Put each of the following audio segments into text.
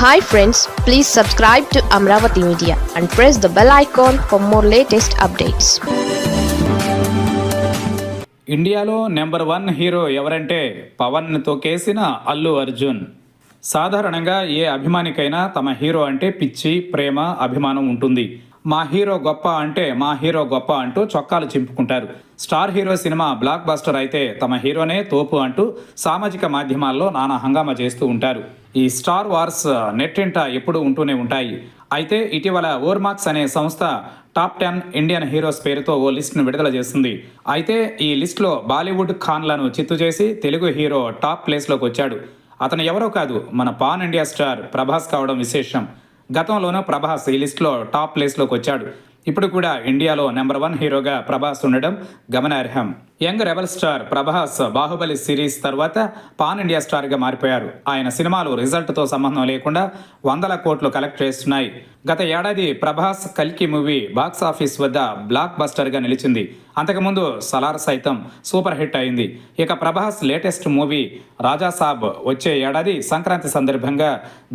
Hi friends please subscribe to Amaravati media and press the bell icon for more latest updates ఇండియాలో number one hero ఎవరంటే పవన్ తొకేసిన అల్లు అర్జున్. సాధారణంగా ఏ అభిమానికైనా తమ hero అంటే పిచ్చి ప్రేమ అభిమానం ఉంటుంది. మా హీరో గొప్ప అంటే మా హీరో గొప్ప అంటూ చొక్కాలు చింపుకుంటారు. Star hero cinema blockbuster అయితే తమ హీరోనే తోపు అంటూ సామాజిక మాధ్యమాల్లో నానా హంగామా చేస్తూ ఉంటారు. ఈ స్టార్ వార్స్ నెట్టింట ఎప్పుడూ ఉంటూనే ఉంటాయి. అయితే ఇటీవల ఓర్మాక్స్ అనే సంస్థ టాప్ టెన్ ఇండియన్ హీరోస్ పేరుతో ఓ లిస్ట్ను విడుదల చేస్తుంది అయితే ఈ లిస్ట్లో బాలీవుడ్ ఖాన్లను చిత్తు చేసి తెలుగు హీరో టాప్ ప్లేస్లోకి వచ్చాడు. అతను ఎవరో కాదు మన పాన్ ఇండియా స్టార్ ప్రభాస్ కావడం విశేషం. గతంలోనూ ప్రభాస్ ఈ లిస్ట్లో టాప్ ప్లేస్లోకి వచ్చాడు. ఇప్పుడు కూడా ఇండియాలో నెంబర్ వన్ హీరోగా ప్రభాస్ ఉండడం గమనార్హం. Young rebel star Prabhas Baahubali series తర్వాత పాన్ ఇండియా స్టార్గా మారిపోయారు. ఆయన సినిమాలు రిజల్ట్తో సంబంధం లేకుండా వందల కోట్లు కలెక్ట్ చేస్తున్నాయి. గత ఏడాది ప్రభాస్ కల్కి మూవీ బాక్స్ ఆఫీస్ వద్ద బ్లాక్ బస్టర్గా నిలిచింది. అంతకుముందు సలార్ సైతం సూపర్ హిట్ అయింది. ఇక ప్రభాస్ లేటెస్ట్ మూవీ రాజాసాబ్ వచ్చే ఏడాది సంక్రాంతి సందర్భంగా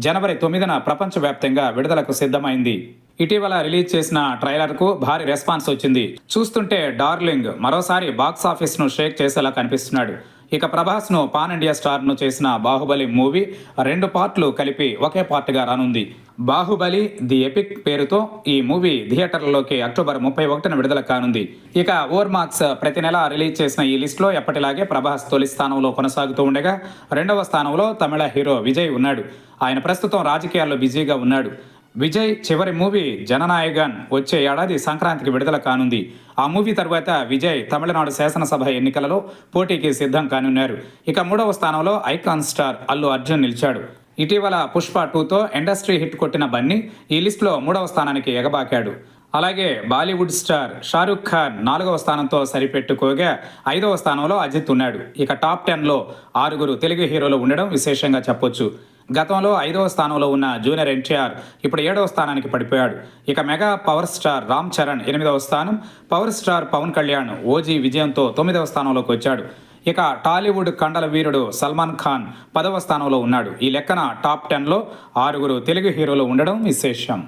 జనవరి తొమ్మిదిన ప్రపంచవ్యాప్తంగా విడుదలకు సిద్ధమైంది. ఇటీవల రిలీజ్ చేసిన ట్రైలర్కు భారీ రెస్పాన్స్ వచ్చింది. చూస్తుంటే డార్లింగ్ మరోసారి బాక్స్ ఆఫీస్ను షేక్ చేసేలా కనిపిస్తున్నాడు. ఇక ప్రభాస్ను పాన్ ఇండియా స్టార్ను చేసిన బాహుబలి మూవీ రెండు పార్ట్లు కలిపి ఒకే పార్ట్గా రానుంది. బాహుబలి ది ఎపిక్ పేరుతో ఈ మూవీ థియేటర్లలోకి అక్టోబర్ ముప్పై ఒకటిన విడుదల కానుంది. ఇక ఓర్ మార్క్స్ ప్రతి నెల రిలీజ్ చేసిన ఈ లిస్టులో ఎప్పటిలాగే ప్రభాస్ తొలి స్థానంలో కొనసాగుతూ ఉండగా రెండవ స్థానంలో తమిళ హీరో విజయ్ ఉన్నాడు. ఆయన ప్రస్తుతం రాజకీయాల్లో బిజీగా ఉన్నాడు. విజయ్ చివరి మూవీ జననాయగన్ వచ్చే ఏడాది సంక్రాంతికి విడుదల కానుంది. ఆ మూవీ తర్వాత విజయ్ తమిళనాడు శాసనసభ ఎన్నికలలో పోటీకి సిద్ధం కానున్నారు. ఇక మూడవ స్థానంలో ఐకాన్ స్టార్ అల్లు అర్జున్ నిలిచాడు. ఇటీవల పుష్ప టూతో ఇండస్ట్రీ హిట్ కొట్టిన బన్నీ ఈ లిస్టులో మూడవ స్థానానికి ఎగబాకాడు. అలాగే బాలీవుడ్ స్టార్ షారుఖ్ ఖాన్ నాలుగవ స్థానంతో సరిపెట్టుకోగా ఐదవ స్థానంలో అజిత్ ఉన్నాడు. ఇక టాప్ టెన్లో ఆరుగురు తెలుగు హీరోలు ఉండడం విశేషంగా చెప్పొచ్చు. గతంలో ఐదవ స్థానంలో ఉన్న జూనియర్ ఎన్టీఆర్ ఇప్పుడు ఏడవ స్థానానికి పడిపోయాడు. ఇక mega power star Ram Charan ఎనిమిదవ స్థానం power star Pawan Kalyan OG విజయంతో తొమ్మిదవ స్థానంలోకి వచ్చాడు. ఇక టాలీవుడ్ కండల వీరుడు సల్మాన్ ఖాన్ పదవ స్థానంలో ఉన్నాడు. ఈ లెక్కన టాప్ టెన్లో ఆరుగురు తెలుగు హీరోలు ఉండడం విశేషం.